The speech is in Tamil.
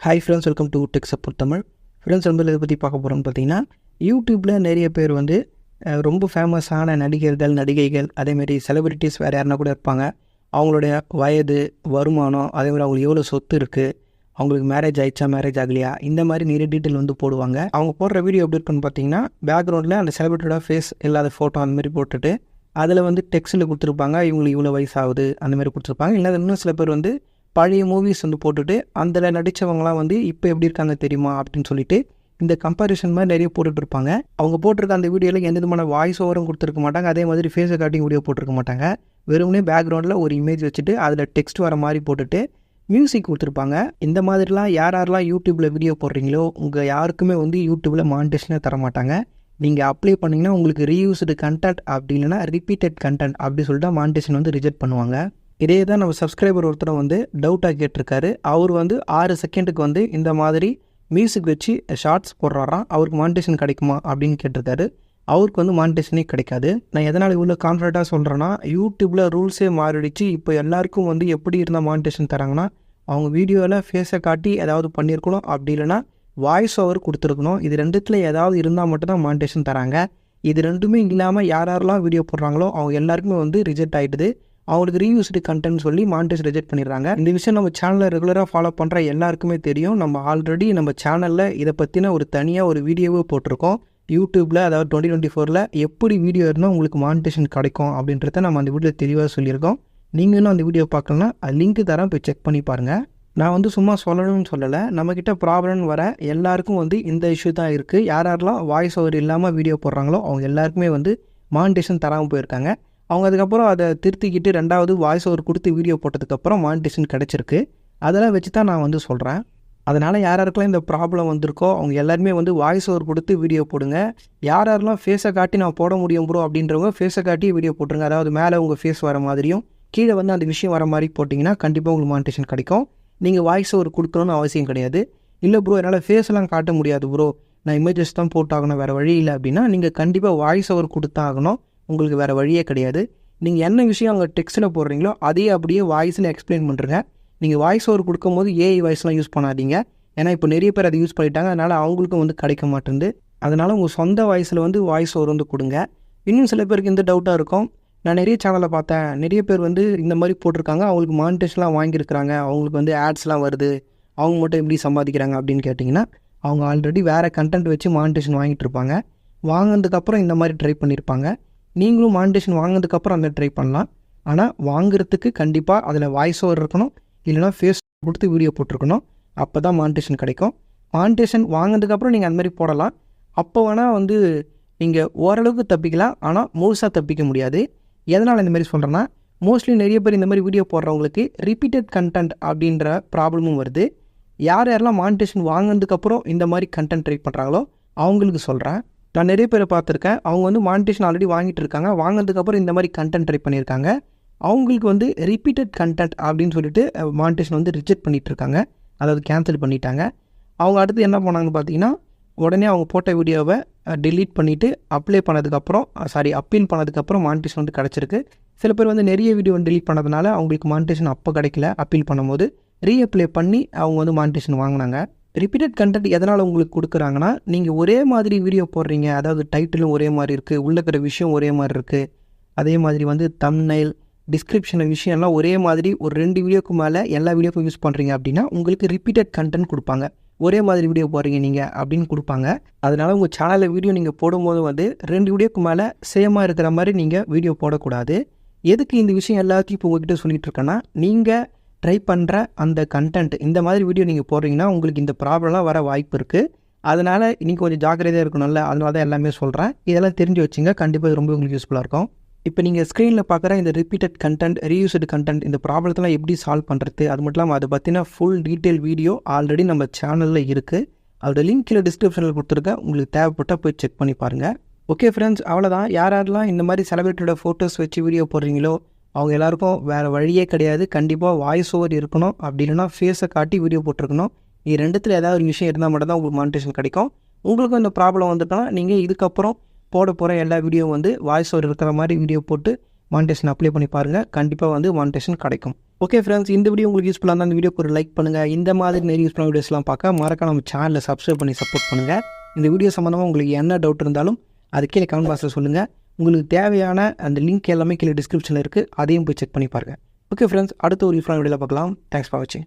Hi friends welcome to tech support Tamil friends நம்ம இதை பற்றி பார்க்க போகிறோம்னு பார்த்தீங்கன்னா யூடியூப்பில் நிறைய பேர் வந்து ரொம்ப ஃபேமஸான நடிகர்கள் நடிகைகள் அதேமாரி செலிபிரிட்டிஸ் வேறு யாருனா கூட இருப்பாங்க. அவங்களுடைய வயது வருமானம் அதேமாதிரி அவங்களுக்கு எவ்வளோ சொத்து இருக்குது அவங்களுக்கு மேரேஜ் ஆயிடுச்சா மேரேஜ் ஆகலையா இந்த மாதிரி நிறைய டீட்டெயில் வந்து போடுவாங்க. அவங்க போடுற வீடியோ எப்படி இருக்குன்னு பார்த்தீங்கன்னா பேக்ரவுண்டில் அந்த செலிபிரிட்டியோட ஃபேஸ் இல்லாத ஃபோட்டோ அந்த மாதிரி போட்டுட்டு அதில் வந்து டெக்ஸ்ட்டில் கொடுத்துருப்பாங்க இவங்களுக்கு இவ்வளோ வயசாகுது அந்த மாதிரி கொடுத்துருப்பாங்க. இல்லை இன்னும் சில பேர் வந்து பழைய மூவிஸ் வந்து போட்டுட்டு அதில் நடித்தவங்களாம் வந்து இப்போ எப்படி இருக்காங்க தெரியுமா? அப்படின்னு சொல்லிட்டு இந்த கம்பேரிஷன் மாதிரி நிறைய போட்டுட்டு இருப்பாங்க. அவங்க போட்டிருக்க அந்த வீடியோவில் எந்த விதமான வாய்ஸ் ஓவரும் கொடுத்துருக்க மாட்டாங்க. அதே மாதிரி ஃபேஸை காட்டிங் வீடியோ போட்டிருக்க மாட்டாங்க. வெறுமனே பேக்ரவுண்டில் ஒரு இமேஜ் வச்சுட்டு அதில் டெக்ஸ்ட் வர மாதிரி போட்டுட்டு மியூசிக் கொடுத்துருப்பாங்க. இந்த மாதிரிலாம் யார் யாரெல்லாம் யூடியூப்பில் வீடியோ போடுறீங்களோ உங்கள் யாருக்குமே வந்து யூடியூப்பில் மானிட்டேஷனே தர மாட்டாங்க. நீங்கள் அப்ளை பண்ணிங்கன்னா உங்களுக்கு ரீயூஸ்டு கண்டென்ட் அப்படி இல்லைன்னா ரிப்பீட்டட் கண்டென்ட் அப்படி சொல்லிட்டு மானிட்டேஷன் வந்து ரிஜெக்ட் பண்ணுவாங்க. இதே தான் நம்ம சப்ஸ்கிரைபர் ஒருத்தர் வந்து டவுட்டாக கேட்டிருக்காரு. அவர் வந்து ஆறு செகண்டுக்கு வந்து இந்த மாதிரி மியூசிக் வச்சு ஷார்ட்ஸ் போடுறாராம். அவருக்கு மானிட்டேஷன் கிடைக்குமா அப்படின்னு கேட்டிருக்காரு. அவருக்கு வந்து மானிட்டேஷனே கிடைக்காது. நான் எதனால் இவ்வளோ கான்ஃபிடண்ட்டாக சொல்கிறேன்னா யூடியூப்பில் ரூல்ஸே மாறிடுச்சு. இப்போ எல்லாருக்கும் வந்து எப்படி இருந்தால் மானிட்டேஷன் தராங்கன்னா அவங்க வீடியோவில் ஃபேஸை காட்டி ஏதாவது பண்ணியிருக்கணும். அப்படி இல்லைன்னா வாய்ஸ் ஓவர் கொடுத்துருக்கணும். இது ரெண்டுத்தில் ஏதாவது இருந்தால் மட்டும்தான் மானிட்டேஷன் தராங்க. இது ரெண்டுமே இல்லாமல் யார் யாரெல்லாம் வீடியோ போடுறாங்களோ அவங்க எல்லாருக்குமே வந்து ரிஜெக்ட் ஆகிடுது அவங்களுக்கு ரீயூஸ்டு கண்டென்ட் சொல்லி மானிட்டேஸ் ரிஜெக்ட் பண்ணிடுறாங்க. இந்த விஷயம் நம்ம சேனலில் ரெகுலராக ஃபாலோ பண்ணுற எல்லாருக்குமே தெரியும். நம்ம ஆல்ரெடி நம்ம சேனலில் இதை பற்றின ஒரு தனியாக ஒரு வீடியோவே போட்டிருக்கோம். யூடியூப்பில் அதாவது டுவெண்ட்டி டுவெண்ட்டி ஃபோரில் எப்படி வீடியோ இருந்தால் உங்களுக்கு மானிட்டேஷன் கிடைக்கும் அப்படின்றத நம்ம அந்த வீடியோ தெளிவாக சொல்லியிருக்கோம். நீங்கள் இன்னும் அந்த வீடியோ பார்க்கலன்னா லிங்க் தரேன் போய் செக் பண்ணி பாருங்கள் நான் வந்து சும்மா சொல்லணும்னு சொல்லலை. நம்மக்கிட்ட ப்ராப்ளம் வர எல்லாருக்கும் வந்து இந்த இஷ்யூ தான் இருக்குது யார் யாரெல்லாம் வாய்ஸ் ஓவர் இல்லாமல் வீடியோ போடுறாங்களோ அவங்க எல்லாருக்குமே வந்து மானிட்டேஷன் தராமல் போயிருக்காங்க. அவங்க அதுக்கப்புறம் அதை திருத்திக்கிட்டு ரெண்டாவது வாய்ஸ் ஓவர் கொடுத்து வீடியோ போட்டதுக்கப்புறம் மானிட்டேஷன் கிடச்சிருக்கு. அதெல்லாம் வச்சு தான் நான் வந்து சொல்கிறேன் அதனால் யார் யாருக்கெல்லாம் இந்த ப்ராப்ளம் வந்திருக்கோ அவங்க எல்லாருமே வந்து வாய்ஸ் ஓவர் கொடுத்து வீடியோ போடுங்க. யார் யாரெல்லாம் ஃபேஸை காட்டி நான் போட முடியும் ப்ரோ அப்படின்றவங்க ஃபேஸை காட்டி வீடியோ போட்டுருங்க. அதாவது மேலே உங்கள் ஃபேஸ் வர மாதிரியும் கீழே வந்து அந்த விஷயம் வர மாதிரி போட்டிங்கன்னா கண்டிப்பாக உங்களுக்கு மானிட்டேஷன் கிடைக்கும். நீங்கள் வாய்ஸ் ஓவர் கொடுக்கணும்னு அவசியம் கிடையாது. இல்லை ப்ரோ என்னால் ஃபேஸ்லாம் காட்ட முடியாது ப்ரோ நான் இமேஜஸ் தான் போட்டாகணும் வேறு வழி இல்லை அப்படின்னா நீங்கள் கண்டிப்பாக வாய்ஸ் ஓவர் கொடுத்தாகணும். உங்களுக்கு வேறு வழியே கிடையாது. நீங்கள் என்ன விஷயம் அங்கே டெக்ஸ்ட்டில் போடுறீங்களோ அதே அப்படியே வாய்ஸில் எக்ஸ்பிளைன் பண்ணுறேங்க நீங்கள் வாய்ஸ் ஓவர் கொடுக்கும்போது ஏஐ வாய்ஸ்லாம் யூஸ் பண்ணாதீங்க. ஏன்னா இப்போ நிறைய பேர் அதை யூஸ் பண்ணிட்டாங்க. அதனால் அவங்களுக்கும் வந்து கிடைக்க மாட்டேங்குது. அதனால் உங்கள் சொந்த வாய்ஸில் வந்து வாய்ஸ் ஓவர் வந்து கொடுங்க. இன்னும் சில பேருக்கு இந்த டவுட்டாக இருக்கும். நான் நிறைய சேனலை பார்த்தேன். நிறைய பேர் வந்து இந்த மாதிரி போட்டிருக்காங்க. அவங்களுக்கு மானிட்டேஷன்லாம் வாங்கியிருக்கிறாங்க. அவங்களுக்கு வந்து ஆட்ஸ்லாம் வருது. அவங்க மட்டும் எப்படி சம்பாதிக்கிறாங்க அப்படின்னு கேட்டிங்கன்னா அவங்க ஆல்ரெடி வேறு கண்டென்ட் வச்சு மானிட்டேஷன் வாங்கிட்டு இருப்பாங்க. வாங்கினதுக்கப்புறம் இந்த மாதிரி ட்ரை பண்ணியிருப்பாங்க நீங்களும் மானிட்டேஷன் வாங்கினதுக்கப்புறம் அந்த ட்ரை பண்ணலாம். ஆனால் வாங்குறதுக்கு கண்டிப்பாக அதில் வாய்ஸ் ஓவர் இருக்கணும். இல்லைனா ஃபேஸ் கொடுத்து வீடியோ போட்டிருக்கணும். அப்போ தான் மானிட்டேஷன் கிடைக்கும். மானிட்டேஷன் வாங்கினதுக்கப்புறம் நீங்கள் அந்த மாதிரி போடலாம். அப்போ வேணால் வந்து நீங்கள் ஓரளவுக்கு தப்பிக்கலாம். ஆனால் முழுசாக தப்பிக்க முடியாது. எதனால் இந்த மாதிரி சொல்கிறேன்னா மோஸ்ட்லி நிறைய பேர் இந்த மாதிரி வீடியோ போடுறவங்களுக்கு ரிப்பீட்டட் கண்டென்ட் அப்படின்ற ப்ராப்ளமும் வருது. யார் யாரெல்லாம் மானிட்டேஷன் வாங்கினதுக்கப்புறம் இந்த மாதிரி கண்டென்ட் ட்ரை பண்ணுறாங்களோ அவங்களுக்கு சொல்கிறேன் நான் நிறைய பேரை பார்த்துருக்கேன். அவங்க வந்து மானிட்டேஷன் ஆல்ரெடி வாங்கிட்டு இருக்காங்க. வாங்கினதுக்கப்புறம் இந்த மாதிரி கண்டென்ட் ட்ரை பண்ணியிருக்காங்க. அவங்களுக்கு வந்து ரிப்பீட்டட் கண்டென்ட் அப்படின்னு சொல்லிட்டு மானிட்டேஷன் வந்து ரிஜெக்ட் பண்ணிட்டு இருக்காங்க அதாவது கேன்சல் பண்ணிட்டாங்க. அவங்க அடுத்து என்ன பண்ணாங்கன்னு பார்த்தீங்கன்னா உடனே அவங்க போட்ட வீடியோவை டெலீட் பண்ணிவிட்டு அப்ளை பண்ணதுக்கப்புறம் சாரி அப்பீல் பண்ணதுக்கப்புறம் மானிட்டேஷன் வந்து கிடச்சிருக்கு. சில பேர் வந்து நிறைய வீடியோ டெலீட் பண்ணதுனால அவங்களுக்கு மானிட்டேஷன் அப்போ கிடைக்கல. அப்பீல் பண்ணும்போது ரீஅப்ளை பண்ணி அவங்க வந்து மானிட்டேஷன் வாங்கினாங்க. ரிப்பீட்டட் கண்டென்ட் எதனால் உங்களுக்கு கொடுக்குறாங்கன்னா நீங்கள் ஒரே மாதிரி வீடியோ போடுறீங்க. அதாவது டைட்டிலும் ஒரே மாதிரி இருக்குது உள்ள இருக்கிற விஷயம் ஒரே மாதிரி இருக்குது அதே மாதிரி வந்து தம்னைல் டிஸ்கிரிப்ஷன் விஷயம்லாம் ஒரே மாதிரி ஒரு ரெண்டு வீடியோக்கு மேலே எல்லா வீடியோக்கும் யூஸ் பண்ணுறீங்க அப்படின்னா உங்களுக்கு ரிப்பீட்டட் கண்டென்ட் கொடுப்பாங்க. ஒரே மாதிரி வீடியோ போடுறீங்க நீங்கள் அப்படின்னு கொடுப்பாங்க. அதனால் உங்கள் சேனலில் வீடியோ நீங்கள் போடும்போது வந்து ரெண்டு வீடியோக்கு மேலே சேமாக இருக்கிற மாதிரி நீங்கள் வீடியோ போடக்கூடாது. எதுக்கு இந்த விஷயம் எல்லாத்தையும் இப்போ உங்ககிட்ட சொல்லிகிட்டு இருக்கேன்னா நீங்கள் ட்ரை பண்ணுற அந்த கண்டென்ட் இந்த மாதிரி வீடியோ நீங்கள் போடுறீங்கன்னா உங்களுக்கு இந்த ப்ராப்ளம்லாம் வர வாய்ப்பு இருக்குது அதனால் நீங்கள் கொஞ்சம் ஜாக்கிரதையாக இருக்கணும்ல அதனால தான் எல்லாமே சொல்கிறேன் இதெல்லாம் தெரிஞ்சு வச்சுங்க கண்டிப்பாக இது ரொம்ப உங்களுக்கு யூஸ்ஃபுல்லாக இருக்கும். இப்போ நீங்கள் ஸ்க்ரீனில் பார்க்குற இந்த ரிப்பீட்டட் கண்டென்ட் ரீயூஸ்டு கண்டென்ட் இந்த ப்ராப்ளத்தெல்லாம் எப்படி சால்வ் பண்ணுறது அது மட்டும் இல்லாமல் அதை பற்றின ஃபுல் டீட்டெயில் வீடியோ ஆல்ரெடி நம்ம சேனலில் இருக்குது அதோட லிங்க் கீழே டிஸ்கிரிப்ஷனில் கொடுத்துருக்கேன். உங்களுக்கு தேவைப்பட்டால் போய் செக் பண்ணி பாருங்கள் ஓகே ஃப்ரெண்ட்ஸ் அவ்வளோதான் யார் யாரெல்லாம் இந்த மாதிரி செலிபிரிட்டியோட ஃபோட்டோஸ் வச்சு வீடியோ போடுறீங்களோ அவங்க எல்லாருக்கும் வேறு வழியே கிடையாது. கண்டிப்பாக வாய்ஸ் ஓவர் இருக்கணும். அப்படி இல்லைன்னா ஃபேஸை காட்டி வீடியோ போட்டிருக்கணும். இது ரெண்டுத்தில் ஏதாவது ஒரு விஷயம் இருந்தால் மட்டும் தான் உங்களுக்கு மானிட்டேஷன் கிடைக்கும். உங்களுக்கும் இந்த ப்ராப்ளம் வந்துட்டுனா நீங்கள் இதுக்கப்புறம் போட போகிற எல்லா வீடியோ வந்து வாய்ஸ் ஓவர் இருக்கிற மாதிரி வீடியோ போட்டு மானிட்டேஷன் அப்ளை பண்ணி பாருங்கள் கண்டிப்பாக வந்து மானிட்டேஷன் கிடைக்கும். ஓகே ஃப்ரெண்ட்ஸ் இந்த வீடியோ உங்களுக்கு யூஸ்ஃபுல்லாக இருந்தால் அந்த வீடியோக்கு ஒரு லைக் பண்ணுங்கள் இந்த மாதிரி நிறைய யூஸ்ஃபுல்லான வீடியோஸ்லாம் பார்க்க மறக்காம நம்ம சேனலை சப்ஸ்கிரைப் பண்ணி சப்போர்ட் பண்ணுங்கள் இந்த வீடியோ சம்மந்தமாக உங்களுக்கு என்ன டவுட் இருந்தாலும் அது கீழே கமெண்ட் பாக்ஸில் சொல்லுங்கள் உங்களுக்கு தேவையான அந்த லிங்க் எல்லாமே கீழே டிஸ்கிரிப்ஷனில் இருக்குது அதையும் போய் செக் பண்ணி பாருங்கள் ஓகே ஃப்ரெண்ட்ஸ் அடுத்த ஒரு யூஸ்ஃபுல்லான வீடியோவில் பார்க்கலாம். தேங்க்ஸ் ஃபார் வாட்சிங்